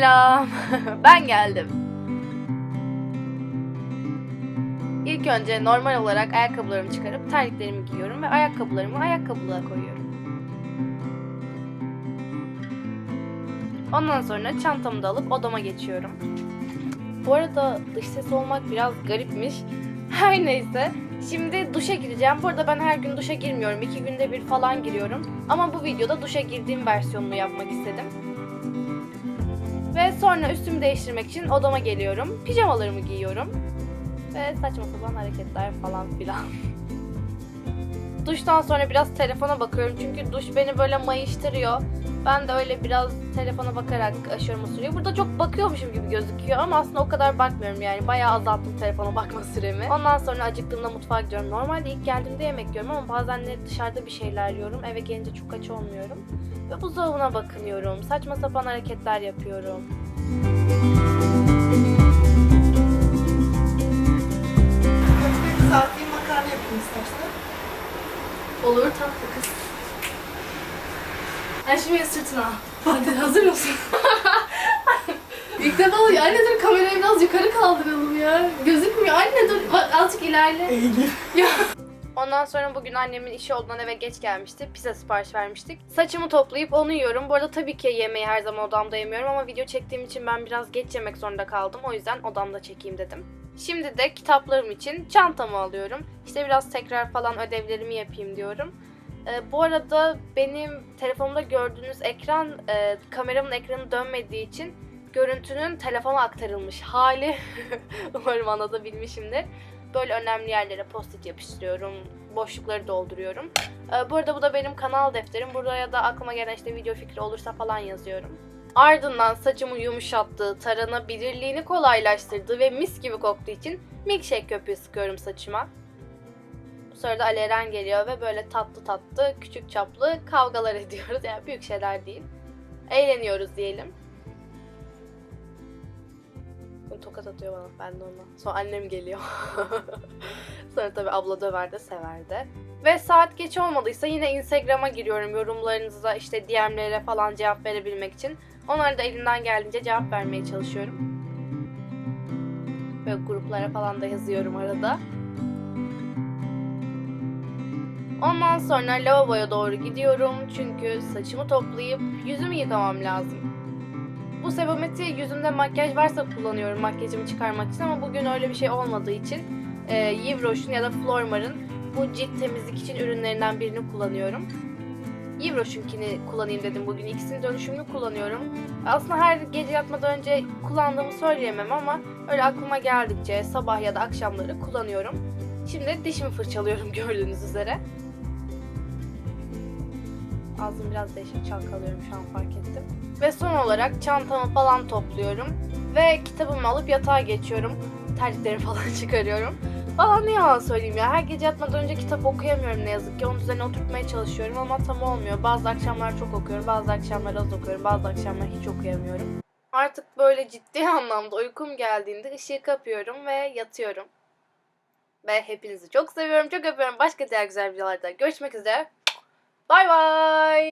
Selam. ben geldim. İlk önce normal olarak ayakkabılarımı çıkarıp terliklerimi giyiyorum ve ayakkabılarımı ayakkabılığa koyuyorum. Ondan sonra çantamı da alıp odama geçiyorum. Bu arada dış ses olmak biraz garipmiş. Her neyse. Şimdi duşa gireceğim. Bu arada ben her gün duşa girmiyorum. iki günde bir falan giriyorum. Ama bu videoda duşa girdiğim versiyonunu yapmak istedim. Ve sonra üstümü değiştirmek için odama geliyorum. Pijamalarımı giyiyorum. Ve saçma sapan hareketler falan filan. Duştan sonra biraz telefona bakıyorum çünkü duş beni böyle mayıştırıyor. Ben de öyle biraz telefona bakarak aşıyorum o süreyi. Burada çok bakıyormuşum gibi gözüküyor ama aslında o kadar bakmıyorum yani. Bayağı azalttım telefona bakma süremi. Ondan sonra acıktığımda mutfağa gidiyorum. Normalde ilk geldiğimde yemek yiyorum ama bazen de dışarıda bir şeyler yiyorum. Eve gelince çok aç olmuyorum. Ve buzdolabına bakınıyorum. Saçma sapan hareketler yapıyorum. Saatliği makarna yapayım istersen. Olur tatlı kız. Ben şimdi sırtına. Hadi hazır mısın? İlk defa oluyor. Anne dur kamerayı biraz yukarı kaldıralım ya. Gözükmüyor. Anne dur bak azıcık ilerle. Eğileyim. Ondan sonra bugün annemin işi olduğundan eve geç gelmişti. Pizza sipariş vermiştik. Saçımı toplayıp onu yiyorum. Bu arada tabii ki yemeği her zaman odamda yemiyorum ama video çektiğim için ben biraz geç yemek zorunda kaldım. O yüzden odamda çekeyim dedim. Şimdi de kitaplarım için çantamı alıyorum. İşte biraz tekrar falan ödevlerimi yapayım diyorum. Ee, bu arada benim telefonumda gördüğünüz ekran e, kameramın ekranı dönmediği için görüntünün telefona aktarılmış hali. Umarım anlatabilmişimdir. Böyle önemli yerlere post-it yapıştırıyorum. Boşlukları dolduruyorum. Ee, bu arada bu da benim kanal defterim. Buraya da aklıma gelen işte video fikri olursa falan yazıyorum. Ardından saçımı yumuşattığı, taranabilirliğini kolaylaştırdığı ve mis gibi koktuğu için milkshake köpüğü sıkıyorum saçıma. Bu sırada Ali Eren geliyor ve böyle tatlı tatlı, küçük çaplı kavgalar ediyoruz. Yani büyük şeyler değil. Eğleniyoruz diyelim. Tokat atıyor bana, ben de ona. Sonra annem geliyor. Sonra tabii abla döver de sever de. Ve saat geç olmadıysa yine Instagram'a giriyorum yorumlarınıza işte DM'lere falan cevap verebilmek için. Onlara da elimden geldiğince cevap vermeye çalışıyorum. Böyle gruplara falan da yazıyorum arada. Ondan sonra lavaboya doğru gidiyorum çünkü saçımı toplayıp yüzümü yıkamam lazım. Bu sebometi yüzümde makyaj varsa kullanıyorum makyajımı çıkarmak için ama bugün öyle bir şey olmadığı için e, Yves ya da Flormar'ın bu cilt temizlik için ürünlerinden birini kullanıyorum. Yves Roche'unkini kullanayım dedim bugün. İkisini dönüşümlü kullanıyorum. Aslında her gece yatmadan önce kullandığımı söyleyemem ama öyle aklıma geldikçe sabah ya da akşamları kullanıyorum. Şimdi dişimi fırçalıyorum gördüğünüz üzere. Ağzım biraz değişik çalkalıyorum şu an fark ettim. Ve son olarak çantamı falan topluyorum. Ve kitabımı alıp yatağa geçiyorum. Terliklerimi falan çıkarıyorum. Valla ne yalan söyleyeyim ya. Her gece yatmadan önce kitap okuyamıyorum ne yazık ki. Onun üzerine oturtmaya çalışıyorum ama tam olmuyor. Bazı akşamlar çok okuyorum, bazı akşamlar az okuyorum, bazı akşamlar hiç okuyamıyorum. Artık böyle ciddi anlamda uykum geldiğinde ışığı kapıyorum ve yatıyorum. Ve hepinizi çok seviyorum, çok öpüyorum. Başka diğer güzel videolarda görüşmek üzere. Bay bay.